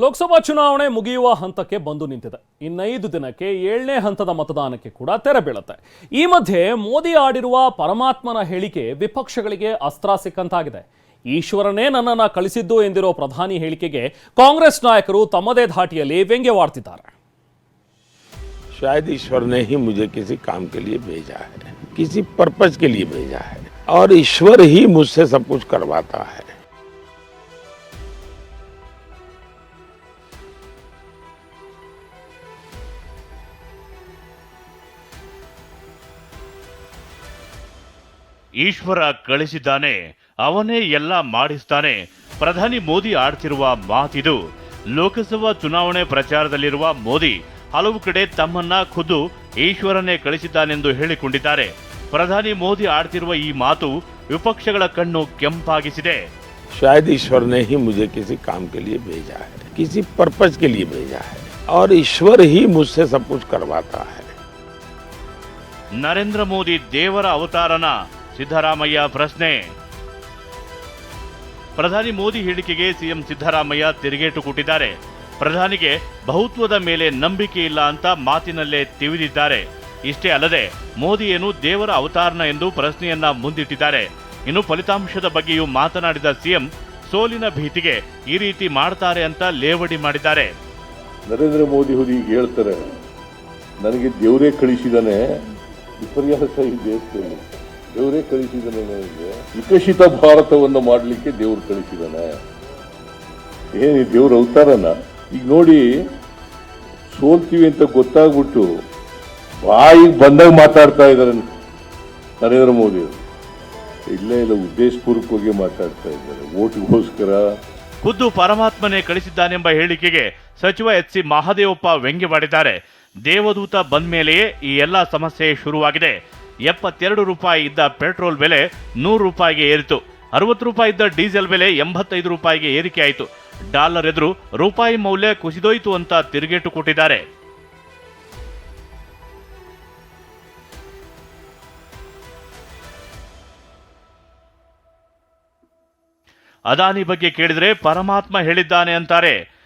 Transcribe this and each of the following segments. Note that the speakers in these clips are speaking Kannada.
ಲೋಕಸಭಾ ಚುನಾವಣೆ ಮುಗಿಯುವ ಹಂತಕ್ಕೆ ಬಂದು ನಿಂತಿದೆ ಇನ್ನೈದು ದಿನಕ್ಕೆ ಏಳನೇ ಹಂತದ ಮತದಾನಕ್ಕೆ ಕೂಡ ತೆರೆ ಬೀಳುತ್ತೆ ಈ ಮಧ್ಯೆ ಮೋದಿ ಆಡಿರುವ ಪರಮಾತ್ಮನ ಹೇಳಿಕೆ ವಿಪಕ್ಷಗಳಿಗೆ ಅಸ್ತ್ರ ಸಿಕ್ಕಂತಾಗಿದೆ ಈಶ್ವರನೇ ನನ್ನನ್ನ ಕಳಿಸಿದ್ದು ಎಂದಿರೋ ಪ್ರಧಾನಿ ಹೇಳಿಕೆಗೆ ಕಾಂಗ್ರೆಸ್ ನಾಯಕರು ತಮ್ಮದೇ ಧಾಟಿಯಲ್ಲಿ ವ್ಯಂಗ್ಯವಾಡ್ತಿದ್ದಾರೆ शायद ईश्वर ने ही मुझे किसी काम के लिए भेजा है किसी पर्पज के लिए भेजा है और ईश्वर ही मुझसे सब कुछ करवाता है ಈಶ್ವರ ಕಳಿಸಿದ್ದಾನೆ ಅವನೇ ಎಲ್ಲ ಮಾಡಿಸ್ತಾನೆ ಪ್ರಧಾನಿ ಮೋದಿ ಆಡ್ತಿರುವ ಮಾತಿದು ಲೋಕಸಭಾ ಚುನಾವಣೆ ಪ್ರಚಾರದಲ್ಲಿರುವ ಮೋದಿ ಹಲವು ಕಡೆ ತಮ್ಮನ್ನ ಖುದ್ದು ಈಶ್ವರನೇ ಕಳಿಸಿದ್ದಾನೆಂದು ಹೇಳಿಕೊಂಡಿದ್ದಾರೆ ಪ್ರಧಾನಿ ಮೋದಿ ಆಡ್ತಿರುವ ಈ ಮಾತು ವಿಪಕ್ಷಗಳ ಕಣ್ಣು ಕೆಂಪಾಗಿಸಿದೆ शायद ईश्वर ने ही मुझे किसी काम के लिए भेजा है किसी पर्पज के लिए भेजा है और ईश्वर ही मुझसे सब कुछ करवाता है ನರೇಂದ್ರ ಮೋದಿ ದೇವರ ಅವತಾರನ ಸಿದ್ದರಾಮಯ್ಯ ಪ್ರಶ್ನೆ. ಪ್ರಧಾನಿ ಮೋದಿ ಹೇಳಿಕೆಗೆ ಸಿಎಂ ಸಿದ್ದರಾಮಯ್ಯ ತಿರುಗೇಟು ಕೊಟ್ಟಿದ್ದಾರೆ. ಪ್ರಧಾನಿಗೆ ಬಹುತ್ವದ ಮೇಲೆ ನಂಬಿಕೆ ಇಲ್ಲ ಅಂತ ಮಾತಿನಲ್ಲೇ ತಿವಿದಿದ್ದಾರೆ. ಇಷ್ಟೇ ಅಲ್ಲದೆ, ಮೋದಿ ದೇವರ ಅವತಾರನ ಎಂದು ಪ್ರಶ್ನೆಯನ್ನ ಮುಂದಿಟ್ಟಿದ್ದಾರೆ. ಇನ್ನು ಫಲಿತಾಂಶದ ಬಗ್ಗೆಯೂ ಮಾತನಾಡಿದ ಸಿಎಂ, ಸೋಲಿನ ಭೀತಿಗೆ ಈ ರೀತಿ ಮಾಡ್ತಾರೆ ಅಂತ ಲೇವಡಿ ಮಾಡಿದ್ದಾರೆ. ನರೇಂದ್ರ ಮೋದಿ ಅವರು ಹೇಳ್ತಾರೆ. ನನಗೆ ದೇವರೇ ಕಳಿಸಿದಾನೆ ವಿಪರ್ಯಾಸ ದೇಶದಲ್ಲಿ ದೇವರೇ ಕಳಿಸಿದಾನೆ ನನಗೆ ವಿಕಸಿತ ಭಾರತವನ್ನು ಮಾಡಲಿಕ್ಕೆ ದೇವ್ರು ಕಳಿಸಿದಾನೆ ಏನು ದೇವ್ರ ಅವತಾರನ ಈಗ ನೋಡಿ, ಸೋಲ್ತೀವಿ ಅಂತ ಗೊತ್ತಾಗ್ಬಿಟ್ಟು ಬಾಯಿಗೆ ಬಂದಾಗ ಮಾತಾಡ್ತಾ ಇದ್ದಾರೆ ನರೇಂದ್ರ ಮೋದಿ ಅವರು. ಇಲ್ಲೇ ಇಲ್ಲ ಉದ್ದೇಶಪೂರ್ವಕವಾಗಿ ಮಾತಾಡ್ತಾ ಇದ್ದಾರೆ. ಓಟ್ಗೋಸ್ಕರ ಖುದ್ದು ಪರಮಾತ್ಮನೇ ಕಳಿಸಿದ್ದಾನೆಂಬ ಹೇಳಿಕೆಗೆ ಸಚಿವ ಎಚ್ ಸಿ ಮಹಾದೇವಪ್ಪ ವ್ಯಂಗ್ಯವಾಡಿದ್ದಾರೆ. ದೇವದೂತ ಬಂದ ಮೇಲೆಯೇ ಈ ಎಲ್ಲ ಸಮಸ್ಯೆ ಶುರುವಾಗಿದೆ. ಎಪ್ಪತ್ತೆರಡು ರೂಪಾಯಿ ಇದ್ದ ಪೆಟ್ರೋಲ್ ಬೆಲೆ ನೂರು ರೂಪಾಯಿಗೆ ಏರಿತು. ಅರವತ್ತು ರೂಪಾಯಿ ಇದ್ದ ಡೀಸೆಲ್ ಬೆಲೆ ಎಂಬತ್ತೈದು ರೂಪಾಯಿಗೆ ಏರಿಕೆ ಆಯಿತು. ಡಾಲರ್ ಎದುರು ರೂಪಾಯಿ ಮೌಲ್ಯ ಕುಸಿದೋಯ್ತು ಅಂತ ತಿರುಗೇಟು ಕೊಟ್ಟಿದ್ದಾರೆ. ಅದಾನಿ ಬಗ್ಗೆ ಕೇಳಿದ್ರೆ ಪರಮಾತ್ಮ ಹೇಳಿದ್ದಾನೆ ಅಂತಾರೆ.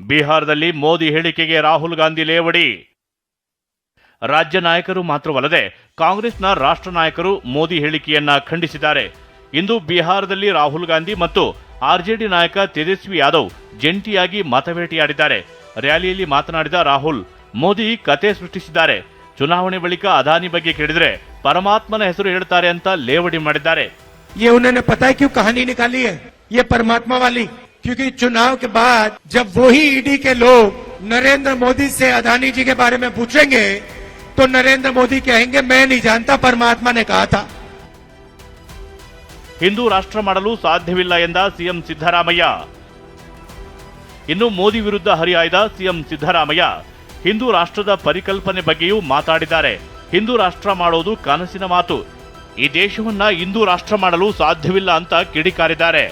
ಬಿಹಾರದಲ್ಲಿ ಮೋದಿ ಹೇಳಿಕೆಗೆ ರಾಹುಲ್ ಗಾಂಧಿ ಲೇವಡಿ. ರಾಜ್ಯ ನಾಯಕರು ಮಾತ್ರವಲ್ಲದೆ ಕಾಂಗ್ರೆಸ್ನ ರಾಷ್ಟ್ರ ನಾಯಕರು ಮೋದಿ ಹೇಳಿಕೆಯನ್ನ ಖಂಡಿಸಿದ್ದಾರೆ ಇಂದು ಬಿಹಾರದಲ್ಲಿ ರಾಹುಲ್ ಗಾಂಧಿ ಮತ್ತು ಆರ್ಜೆಡಿ ನಾಯಕ ತೇಜಸ್ವಿ ಯಾದವ್ ಜಂಟಿಯಾಗಿ ಮತಭೇಟಿಯಾಡಿದ್ದಾರೆ ರ್ಯಾಲಿಯಲ್ಲಿ ಮಾತನಾಡಿದ ರಾಹುಲ್ ಮೋದಿ ಕತೆ ಸೃಷ್ಟಿಸಿದ್ದಾರೆ ಚುನಾವಣೆ ಬಳಿಕ ಅದಾನಿ ಬಗ್ಗೆ ಕೇಳಿದ್ರೆ ಪರಮಾತ್ಮನ ಹೆಸರು ಹೇಳ್ತಾರೆ ಅಂತ ಲೇವಡಿ ಮಾಡಿದ್ದಾರೆ ये उन्होंने पता है क्यों कहानी निकाली है ये परमात्मा वाली क्योंकि चुनाव के बाद जब वही ईडी के लोग नरेंद्र मोदी से अदानी जी के बारे में पूछेंगे तो नरेंद्र मोदी कहेंगे मैं नहीं जानता परमात्मा ने कहा था ಹಿಂದೂ ರಾಷ್ಟ್ರ ಮಾಡಲು ಸಾಧ್ಯವಿಲ್ಲ ಎಂದ ಸಿಎಂ ಸಿದ್ದರಾಮಯ್ಯ ಇನ್ನು ಮೋದಿ ವಿರುದ್ಧ ಹರಿಹಾಯ್ದ ಸಿಎಂ ಸಿದ್ದರಾಮಯ್ಯ ಹಿಂದೂ ರಾಷ್ಟ್ರದ ಪರಿಕಲ್ಪನೆ ಬಗ್ಗೆಯೂ ಮಾತಾಡಿದ್ದಾರೆ ಹಿಂದೂ ರಾಷ್ಟ್ರ ಮಾಡೋದು ಕನಸಿನ ಮಾತು ಈ ದೇಶವನ್ನ ಹಿಂದೂ ರಾಷ್ಟ್ರ ಮಾಡಲು ಸಾಧ್ಯವಿಲ್ಲ ಅಂತ ಕಿಡಿಕಾರಿದ್ದಾರೆ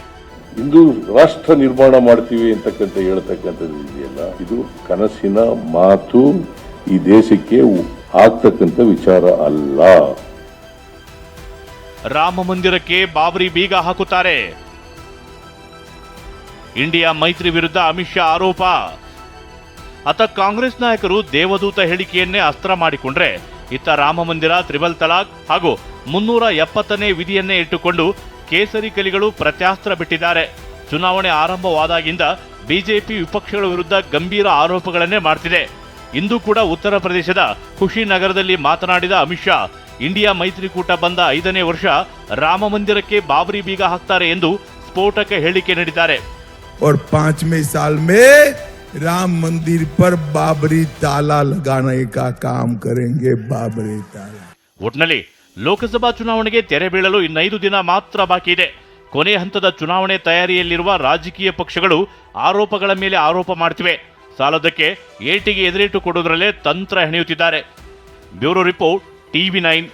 ಹಿಂದೂ ರಾಷ್ಟ್ರ ನಿರ್ಮಾಣ ಮಾಡ್ತೀವಿ ಅಂತಕ್ಕಂಥ ಹೇಳ್ತಕ್ಕಂಥದ್ದು ಇದೆಯಲ್ಲ ಇದು ಕನಸಿನ ಮಾತು ಈ ದೇಶಕ್ಕೆ ಆಗ್ತಕ್ಕಂಥ ವಿಚಾರ ಅಲ್ಲ. ರಾಮ ಮಂದಿರಕ್ಕೆ ಬಾಬರಿ ಬೀಗ ಹಾಕುತ್ತಾರೆ. ಇಂಡಿಯಾ ಮೈತ್ರಿ ವಿರುದ್ಧ ಅಮಿತ್ ಶಾ ಆರೋಪ. ಅತ ಕಾಂಗ್ರೆಸ್ ನಾಯಕರು ದೇವದೂತ ಹೇಳಿಕೆಯನ್ನೇ ಅಸ್ತ್ರ ಮಾಡಿಕೊಂಡ್ರೆ ಇತ್ತ ರಾಮ ಮಂದಿರ, ತ್ರಿಬಲ್ ತಲಾಕ್ ಹಾಗೂ ಮುನ್ನೂರ ಎಪ್ಪತ್ತನೇ ವಿಧಿಯನ್ನೇ ಇಟ್ಟುಕೊಂಡು ಕೇಸರಿ ಕಲಿಗಳು ಪ್ರತ್ಯಾಸ್ತ್ರ ಬಿಟ್ಟಿದ್ದಾರೆ. ಚುನಾವಣೆ ಆರಂಭವಾದಾಗಿಂದ ಬಿಜೆಪಿ ವಿಪಕ್ಷಗಳ ವಿರುದ್ಧ ಗಂಭೀರ ಆರೋಪಗಳನ್ನೇ ಮಾಡ್ತಿದೆ. ಇಂದು ಕೂಡ ಉತ್ತರ ಪ್ರದೇಶದ ಖುಷಿನಗರದಲ್ಲಿ ಮಾತನಾಡಿದ ಅಮಿತ್ ಶಾ ಇಂಡಿಯಾ ಮೈತ್ರಿಕೂಟ ಬಂದ ಐದನೇ ವರ್ಷ ರಾಮ ಮಂದಿರಕ್ಕೆ ಬಾಬರಿ ಬೀಗ ಹಾಕ್ತಾರೆ ಎಂದು ಸ್ಫೋಟಕ ಹೇಳಿಕೆ ನೀಡಿದ್ದಾರೆ और पांचवें साल में राम मंदिर पर बाबरी ताला लगाने का काम करेंगे बाबरी ताला ಒಟ್ನಲ್ಲಿ ಲೋಕಸಭಾ ಚುನಾವಣೆಗೆ ತೆರೆ ಬೀಳಲು ಇನ್ನೈದು ದಿನ ಮಾತ್ರ ಬಾಕಿ ಇದೆ ಕೊನೆ ಹಂತದ ಚುನಾವಣೆ ತಯಾರಿಯಲ್ಲಿರುವ ರಾಜಕೀಯ ಪಕ್ಷಗಳು ಆರೋಪಗಳ ಮೇಲೆ ಆರೋಪ ಮಾಡ್ತಿವೆ ಸಾಲದಕ್ಕೆ ಏಟಿಗೆ ಎದುರಿಟ್ಟು ಕೊಡುವುದರಲ್ಲೇ ತಂತ್ರ ಹೆಣೆಯುತ್ತಿದ್ದಾರೆ. Bureau report TV nine.